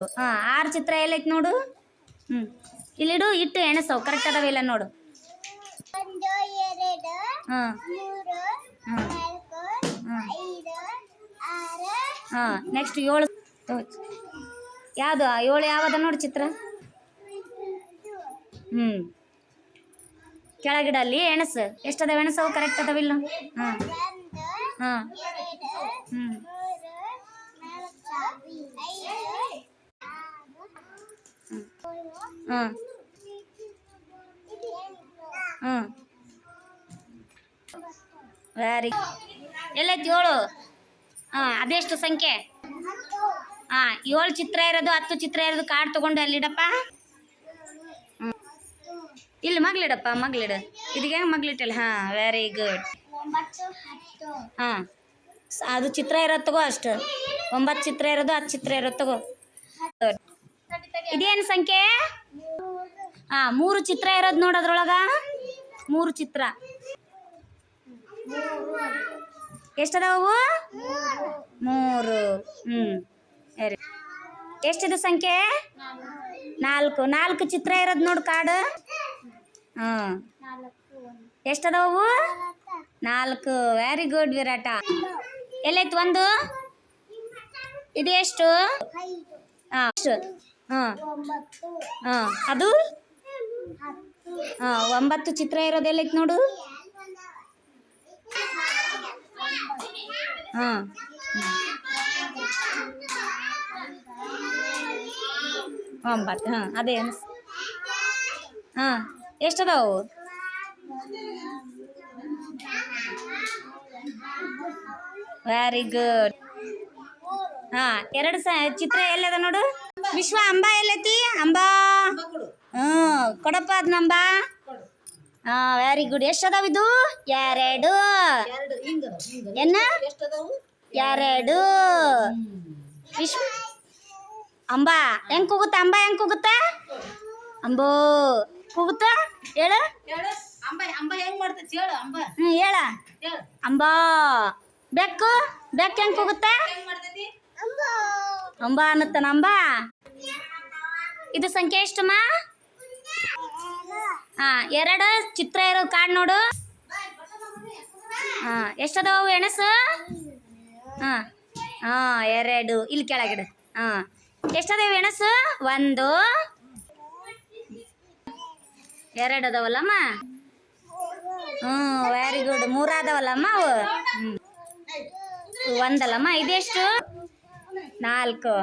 ಹಾ ಆರು ಚಿತ್ರ ಎಲ್ಲೈತಿ ನೋಡು. ಹ್ಮ್. ಇಲ್ಲಿಡು ಇಟ್ಟು ಎಣಸವು ಕರೆಕ್ಟ್ ಅದಾವ ಇಲ್ಲ ನೋಡು. ಒಂದು ಎರಡು ಹಾ. ಮೂರು ಹಾ. ನಾಲ್ಕು ಹಾ. ಐದು ಆರು. ಹಾ ನೆಕ್ಸ್ಟ್ ಏಳು. ಯಾವುದು ಏಳು ಯಾವದ ನೋಡು ಚಿತ್ರ. ಹ್ಮ್. ಕೆಳಗಿಡಲ್ಲಿ ಎಣಸು. ಎಷ್ಟದಾವ ಎಣಸವು ಕರೆಕ್ಟ್ ಅದಾವಿಲ್ಲ ಹಾಂ. ಹ್ಮ್ ಹ್ಮ್ ಹ್ಞೂ ಮೂರು ನಾಲ್ಕು ಐದು ಹಾಂ ಹ್ಞೂ. ವೆರಿ ಎಲ್ಲೈತಿ ಏಳು ಹಾಂ, ಅದೆಷ್ಟು ಸಂಖ್ಯೆ? ಹಾಂ, ಏಳು ಚಿತ್ರ ಇರೋದು, ಹತ್ತು ಚಿತ್ರ ಇರೋದು ಕಾರ್ಡ್ ತಗೊಂಡು ಅಲ್ಲಿಡಪ್ಪ. ಹ್ಞೂ ಇಲ್ಲಿ ಮಗ್ಲಿಡಪ್ಪ, ಮಗ್ಲಿಡ. ಇದಕ್ಕೆ ಹೆಂಗೆ ಮಗ್ಲಿಟ್ಟಲ್ಲ? ಹಾಂ ವೆರಿ ಗುಡ್ ಹಾಂ. ಅದು ಚಿತ್ರ ಇರೋದು ತಗೋ ಅಷ್ಟು. ಒಂಬತ್ತು ಚಿತ್ರ ಇರೋದು, ಹತ್ತು ಚಿತ್ರ ಇರೋದು ತಗೋ. ಇದೇನು ಸಂಖ್ಯೆ? ಹಾಂ ಮೂರು ಚಿತ್ರ ಇರೋದು ನೋಡೋದ್ರೊಳಗ? ಮೂರು ಚಿತ್ರ. ಎಷ್ಟದಾವು ಮೂರು. ಹ್ಞೂ ಸರಿ. ಎಷ್ಟಿದೆ ಸಂಖ್ಯೆ? ನಾಲ್ಕು. ನಾಲ್ಕು ಚಿತ್ರ ಇರೋದು ನೋಡು ಕಾಡು. ಹ್ಮ್. ಎಷ್ಟದಾವು ನಾಲ್ಕು. ವೆರಿ ಗುಡ್ ವಿರಾಟ. ಎಲ್ಲೈತು ಒಂದು? ಇದು ಎಷ್ಟು? ಹಾಂ. ಎಷ್ಟು ಹಾಂ ಹಾಂ ಅದು? ಹಾಂ ಒಂಬತ್ತು ಚಿತ್ರ ಇರೋದು ಎಲ್ಲೈತೆ ನೋಡು? ಹಾಂ. ಒಂಬತ್ತು, ಹಾಂ, ಅದೇ ಅನ್ಸ್ ಹಾಂ, ಎಷ್ಟದಾವು? ವೆರಿ ಗುಡ್ ಹಾಂ, ಎರಡು ಸ ಚಿತ್ರ ಎಲ್ಲದ ನೋಡು? ವಿಶ್ವ ಅಂಬಾ ಎಲ್ಲೈತಿ? ಅಂಬಾ ಹ್ಞೂ ಕೊಡಪ್ಪ ಅದ್ನಂಬ ಹಾಂ ವೆರಿ ಗುಡ್ ಎಷ್ಟು ಅದಾವ ಇದು ಎರಡು ಏನ ಎರಡು. ಅಂಬಾ ಹೆಂಗ್ ಕೂಗುತ್ತ ಅಂಬ ಹೆಂಗ್ ಕೂಗುತ್ತ? ಅಂಬೋ ಕೂಗುತ್ತ? ಹೇಳು. ಹೇಳು ಅಂಬ ಹ್ಞೂ ಹೇಳ. ಹೇಳು. ಅಂಬಾ ಬೆಕ್ಕು ಬೆಕ್ಕು ಹೆಂಗ್ ಕೂಗುತ್ತ? ಅಂಬಾ ಅನ್ನತ್ತ ಅಂಬಾ? ಇದು ಸಂಖ್ಯೆ ಎಷ್ಟಮ್ಮ ಹಾ, ಎರಡು ಚಿತ್ರ ಇರೋ ಕಾಣ್ ನೋಡು. ಹಾ, ಎಷ್ಟದಾವು ಎಣಸು? ಹಾ ಹಾ, ಎರಡು. ಇಲ್ಲಿ ಕೆಳಗಿಡು ಹಾ, ಎಷ್ಟದಾವು ಎಣಸು? ಒಂದು. ಎರಡು ಅದಾವಲ್ಲಮ್ಮ? ಹ್ಞೂ ವೆರಿ ಗುಡ್ ಮೂರು ಅದಾವಲ್ಲಮ್ಮ ಅವು? ಹ್ಞೂ ಒಂದಲ್ಲಮ್ಮ, ಇದೆಷ್ಟು? ನಾಲ್ಕು.